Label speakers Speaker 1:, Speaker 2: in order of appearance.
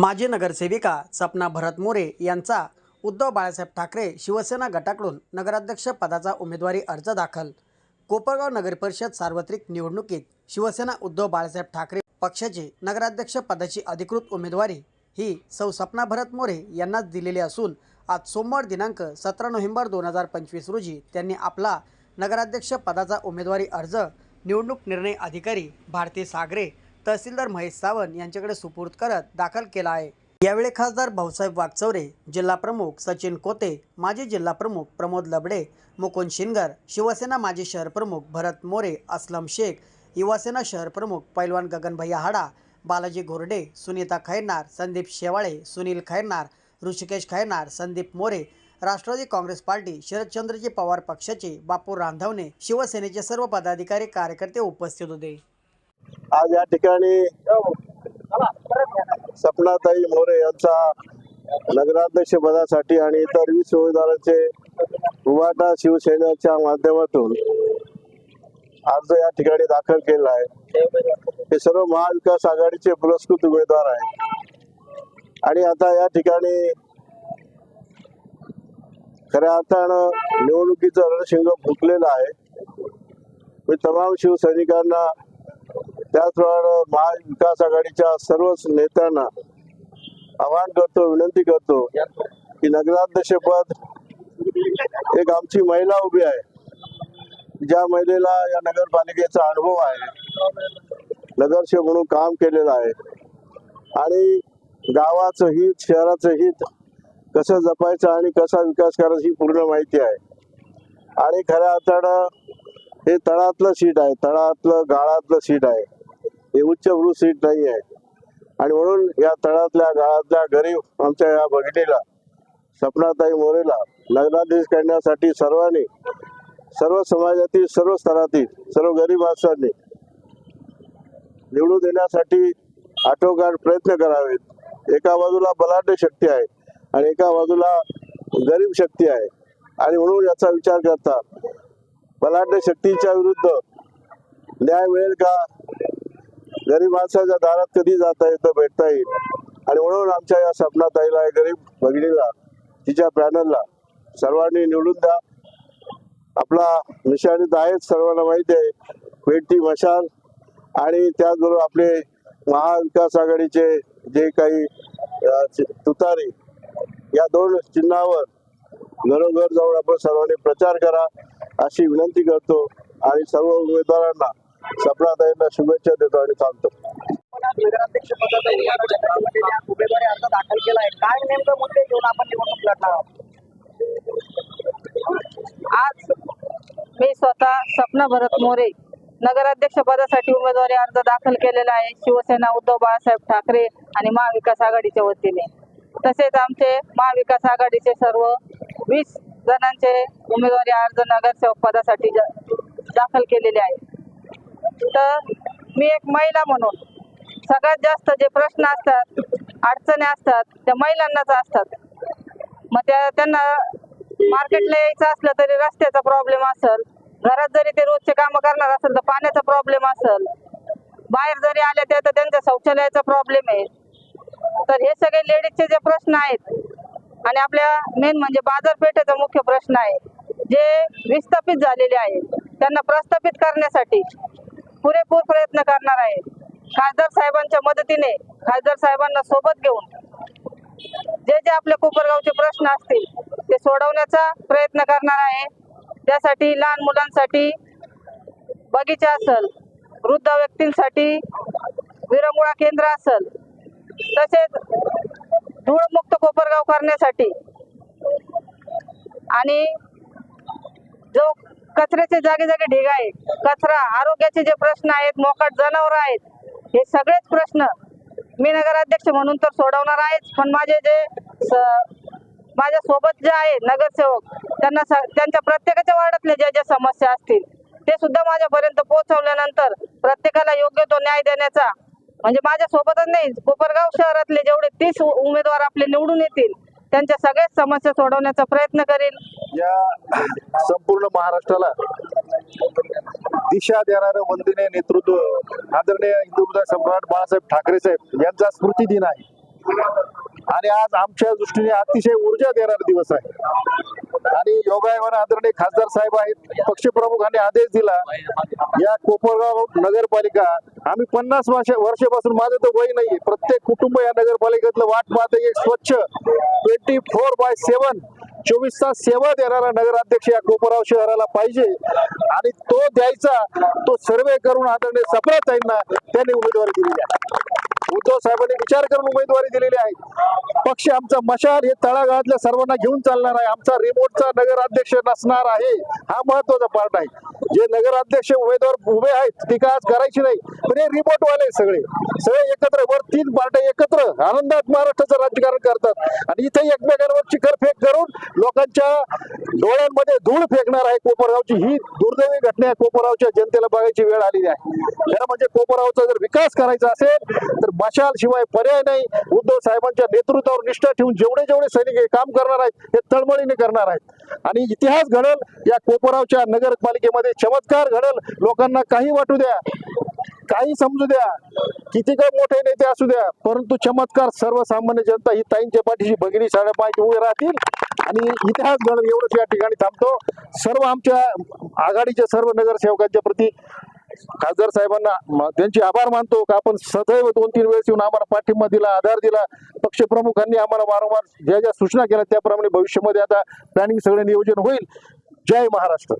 Speaker 1: माजी नगरसेविका सपना भरत मोरे यांचा उद्धव बाळासाहेब ठाकरे शिवसेना गटाकडून नगराध्यक्ष पदाचा उमेदवारी अर्ज दाखल. कोपरगाव नगरपरिषद सार्वत्रिक निवडणुकीत शिवसेना उद्धव बाळासाहेब ठाकरे पक्षाची नगराध्यक्ष पदाची अधिकृत उमेदवारी ही सौ सपना भरत मोरे यांनाच दिलेली असून आज सोमवार दिनांक सतरा नोव्हेंबर दोन हजार पंचवीस रोजी त्यांनी आपला नगराध्यक्ष पदाचा उमेदवारी अर्ज निवडणूक निर्णय अधिकारी भारती सागरे तहसीलदार महेश सावंत यांच्याकडे सुपूर्द करत दाखल केला आहे. यावेळी खासदार भाऊसाहेब वागचौरे जिल्हा प्रमुख सचिन कोते माजी जिल्हा प्रमुख प्रमोद लबडे मुकुंद शिनगर शिवसेना माजी शहर प्रमुख भरत मोरे असलम शेख युवासेना शहर प्रमुख पैलवान गगनभैया हाडा बालाजी घोरडे सुनीता खैरनार संदीप शेवाळे सुनील खैरनार ऋषिकेश खैरनार संदीप मोरे राष्ट्रवादी काँग्रेस पार्टी शरदचंद्रजी पवार पक्षाचे बापू रांधवणे शिवसेनेचे सर्व पदाधिकारी कार्यकर्ते उपस्थित होते.
Speaker 2: आज या ठिकाणी सपनाताई मोरे यांचा नगराध्यक्ष पदासाठी आणि इतर वीस उमेदवारांचे उभाटा शिवसेनेच्या माध्यमातून अर्ज या ठिकाणी दाखल केला आहे. हे सर्व महाविकास आघाडीचे पुरस्कृत उमेदवार आहेत. आणि आता या ठिकाणी खऱ्या अर्थानं निवडणुकीचं रणशिंग फुटलेलं आहे. मी तमाम शिवसैनिकांना त्याचप्रमाणे महाविकास आघाडीच्या सर्वच नेत्यांना आवाहन करतो विनंती करतो की नगराध्यक्षपद एक आमची महिला उभी आहे. ज्या महिलेला या नगरपालिकेचा अनुभव आहे नगरसेवक म्हणून काम केलेलं आहे. आणि गावाचं हित शहराचं हित कसं जपायचं आणि कसा विकास करायचा ही पूर्ण माहिती आहे. आणि खऱ्या अर्थानं हे तळातलं सीट आहे तळातलं गाळातलं सीट आहे. हे उच्च सीट नाही आहे. आणि म्हणून या तळातल्या गाळातल्या गरीब आमच्या या भगिनीला सपनाताई मोरेला लग्नाधीश करण्यासाठी सर्वांनी सर्व समाजातील सर्व स्तरातील सर्व गरीब माणसांनी निवडून देण्यासाठी आटोकाट प्रयत्न करावेत. एका बाजूला बलाढ्य शक्ती आहे आणि एका बाजूला गरीब शक्ती आहे. आणि म्हणून याचा विचार करता बलाढ्य शक्तीच्या विरुद्ध न्याय मिळेल का? गरीब माणसाच्या दारात कधी जाता येतं भेटता येईल आणि म्हणून आमच्या या सपनाताईला या गरीब भगिनीला तिच्या पॅनलला सर्वांनी निवडून द्या. आपला निशाणीत आहेच सर्वांना माहिती आहे. पेटी मशाल आणि त्याचबरोबर आपले महाविकास आघाडीचे जे काही तुतारे तुतारी या दोन चिन्हावर घरोघर जाऊन आपण सर्वांनी प्रचार करा अशी विनंती करतो. आणि सर्व उमेदवारांना सपनाताईंना शुभेच्छा देतो आणि थांबतो.
Speaker 1: नगराध्यक्ष उमेदवारी अर्ज दाखल केला आहे काय नेमकं मुद्दे घेऊन आपण निवडणूक लढणार आहोत
Speaker 3: आज मी स्वतः सपना भरत मोरे नगराध्यक्ष पदासाठी उमेदवारी अर्ज दाखल केलेला आहे. शिवसेना उद्धव बाळासाहेब ठाकरे आणि महाविकास आघाडीच्या वतीने. तसेच आमचे महाविकास आघाडीचे सर्व वीस जणांचे उमेदवारी अर्ज नगरसेवक पदासाठी ज- दाखल केलेले आहे तर मी एक महिला म्हणून. सगळ्यात जास्त जे प्रश्न असतात अडचणी असतात त्या महिलांनाच असतात. मग त्या त्यांना मार्केटला यायचं असलं तरी रस्त्याचा प्रॉब्लेम असेल घरात जरी ते रोजचे कामं करणार असेल तर पाण्याचा प्रॉब्लेम असेल बाहेर जरी आले त्या तर त्यांच्या शौचालयाचा प्रॉब्लेम आहे. तर हे सगळे लेडीजचे जे प्रश्न आहेत आणि आपल्या मेन म्हणजे बाजारपेठेचा मुख्य प्रश्न आहे जे विस्थापित झालेले आहेत त्यांना प्रस्थापित करण्यासाठी पुरेपूर प्रयत्न करणार आहे. खासदार साहेबांच्या मदतीने खासदार साहेबांना सोबत घेऊन जे जे आपल्या कोपरगावचे प्रश्न असतील ते सोडवण्याचा प्रयत्न करणार आहे. त्यासाठी लहान मुलांसाठी बगीचा असेल वृद्ध व्यक्तींसाठी विरंगुळा केंद्र असेल तसेच धूळमुक्त कोपरगाव करण्यासाठी आणि जो कचऱ्याचे जागे जागे ढिग आहे कचरा आरोग्याचे जे प्रश्न आहेत मोकाट जनावर आहेत हे सगळेच प्रश्न मी नगराध्यक्ष म्हणून तर सोडवणार आहेच. पण माझे जे माझ्या सोबत जे आहे नगरसेवक त्यांना स- त्यांच्या प्रत्येकाच्या वार्डातले ज्या ज्या समस्या असतील ते सुद्धा माझ्यापर्यंत पोहोचवल्यानंतर प्रत्येकाला योग्य तो न्याय देण्याचा म्हणजे माझ्या सोबतच नाही कोपरगाव शहरातले जेवढे तीस उमेदवार आपले निवडून येतील त्यांच्या सगळ्याच समस्या सोडवण्याचा प्रयत्न करेल
Speaker 2: या संपूर्ण महाराष्ट्राला दिशा देणारं वंदनीय नेतृत्व आदरणीय हिंदू सम्राट बाळासाहेब ठाकरे साहेब यांचा स्मृती दिन आहे.
Speaker 4: आणि आज आमच्या दृष्टीने अतिशय ऊर्जा देणारा दिवस आहे. आणि योगायोगाने आदरणीय खासदार साहेब आहेत पक्षप्रमुखांनी आदेश दिला या कोपरगाव नगरपालिका आम्ही पन्नास वर्ष वर्षापासून माझं तर वय नाहीये प्रत्येक कुटुंब या नगरपालिकेतलं वाट पाहत एक स्वच्छ ट्वेंटी फोर बाय सेवन चोवीस तास सेवा देणारा नगराध्यक्ष या गोपराव शहराला पाहिजे. आणि तो द्यायचा तो सर्वे करून आदरणीय सप्राताईंना त्यांनी उमेदवारी दिलेली आहे. उद्धव साहेबांनी विचार करून उमेदवारी दिलेली आहे. पक्ष आमचा मशाल हे तळागाळातल्या सर्वांना घेऊन चालणार आहे. आमचा रिमोटचा नगराध्यक्ष नसणार आहे. हा महत्त्वाचा पार्ट आहे. जे नगराध्यक्ष उमेदवार उभे आहेत टीका आज करायची नाही. पण हे रिपोर्टवाले वाले आहेत सगळे. सगळे एकत्र वर तीन पार्ट्या एकत्र आनंदात महाराष्ट्राचं राजकारण करतात. आणि इथे एकमेकांवर चिखल फेक करून लोकांच्या डोळ्यांमध्ये धूळ फेकणार आहे कोपरगावची. ही दुर्दैवी घटना आहे. कोपरगावच्या जनतेला बघायची वेळ आलेली आहे. खरं म्हणजे कोपरगावचा जर विकास करायचा असेल तर मशाल शिवाय पर्याय नाही. उद्धव साहेबांच्या नेतृत्वावर निष्ठा ठेवून जेवढे जेवढे सैनिक हे काम करणार आहेत हे तळमळीने करणार आहेत. आणि इतिहास घडल या कोपरावच्या नगरपालिकेमध्ये चमत्कार घडल. लोकांना काही वाटू द्या काही समजू द्या. किती काय मोठे नेते असू द्या परंतु चमत्कार सर्वसामान्य जनता ही ताईंच्या पाठीशी भगिनी साड्या पाहिजे उभे राहतील. आणि इतिहास घडल एवढंच या ठिकाणी थांबतो. सर्व आमच्या आघाडीच्या सर्व नगरसेवकांच्या प्रती खासदार साहेबांना म- त्यांचे आभार मानतो का आपण सदैव दोन तीन वेळेस येऊन आम्हाला पाठिंबा दिला आधार दिला. पक्षप्रमुखांनी आम्हाला वारंवार ज्या ज्या सूचना केल्या त्याप्रमाणे भविष्यामध्ये आता प्लॅनिंग सगळे नियोजन होईल. जय महाराष्ट्र.